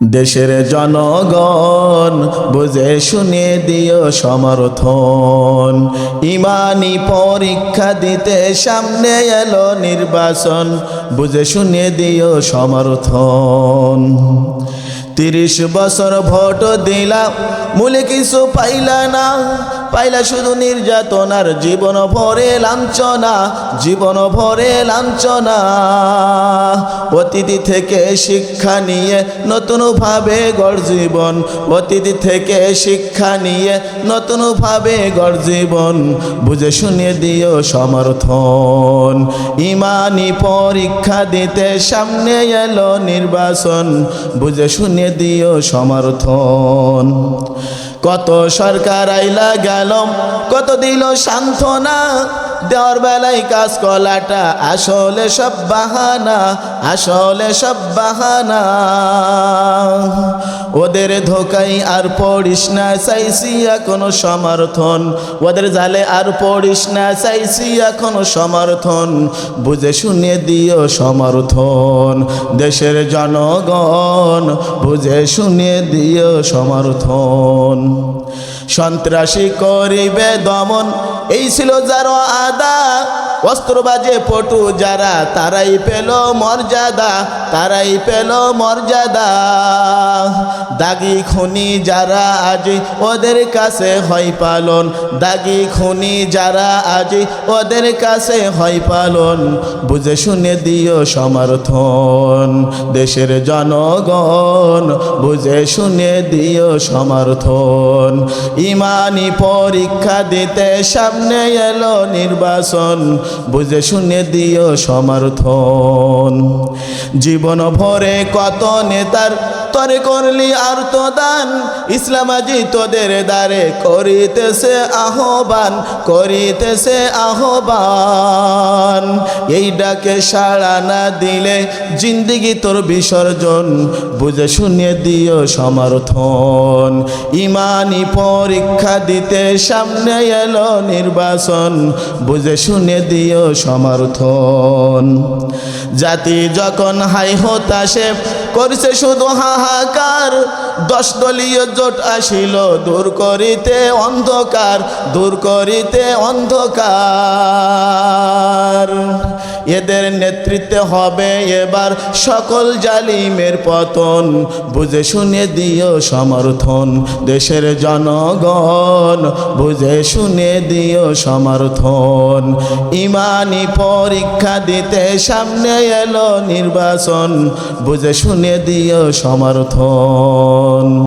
দেশের জনগণ, বুঝে শুনে দিও সমর্থন। ইমানি পরীক্ষা দিতে সামনে এলো নির্বাচন, বুঝে শুনে দিও সমর্থন। তিরিশ বছর ভোট দিলাম, মূলে কিছু পাইলা না। পাইলা শুধু নির্যাতনার জীবন ভরে লাঞ্ছনা, জীবন ভরে লাঞ্ছনা। অতিথি থেকে শিক্ষা নিয়ে নতুনভাবে গড় জীবন অতিথি থেকে শিক্ষা নিয়ে নতুনভাবে গড় জীবন। বুঝে শুনে দিও সমর্থন। ইমানি পরীক্ষা দিতে সামনে এলো নির্বাচন। বুঝে শুনে দিও সমর্থন। কত সরকার আইলা গেলম কত দিল সান্ত্বনা দেওয়ার বেলায় কাজ কলাটা আসলে সব বাহানা, আসলে সব বাহানা। ওদের ধোকাই আর পড়িস না, চাইছি এখনও সমর্থন। ওদের জালে আর পড়িস না, চাইছি এখনও সমর্থন। বুঝে শুনে দিও সমর্থন, দেশের জনগণ। বুঝে শুনে দিও সমর্থন। সন্ত্রাসী করিবে দমন। এই ছিল যার আদা। অস্ত্রবাজে পটু যারা, তারাই পেল মর্যাদা, তারাই পেল মর্যাদা। দাগি খুনি যারা আজ ওদের কাছে হয় পালন, দাগি খুনি যারা আজ ওদের কাছে হয় পালন, বুঝে শুনে দিও সমর্থন দেশের জনগণ, বুঝে শুনে দিও সমর্থন। ইমানি পরীক্ষা দিতে সামনে এলো নির্বাচন, বুঝে শুনে দিও সমর্থন। জীবন ভরে কত নেতার তরে করলি আর তো দান ইসলামাজি তোদের দ্বারে করিতেছে আহ্বান করিতেছে আহ্বান। এই ডাকে সাড়া না দিলে জিন্দিগি তোর বিসর্জন, বুঝে শুনে দিও সমর্থন। ইমানি পরীক্ষা দিতে সামনে এলো নির্বাচন, বুঝে শুনে দিও সমর্থন। জাতি যখন হাই হতাশে করছে শুধু হাহাকার। দশ দলীয় জোট আসিল দূর করিতে অন্ধকার দূর করিতে অন্ধকার। এদের নেতৃত্বে হবে এবার সকল জালিমের পতন। বুঝে শুনে দিও সমর্থন দেশের জনগণ। বুঝে শুনে দিও সমর্থন। ইমানি পরীক্ষা দিতে সামনে এলো নির্বাচন। বুঝে শুনে দিও সমর্থন।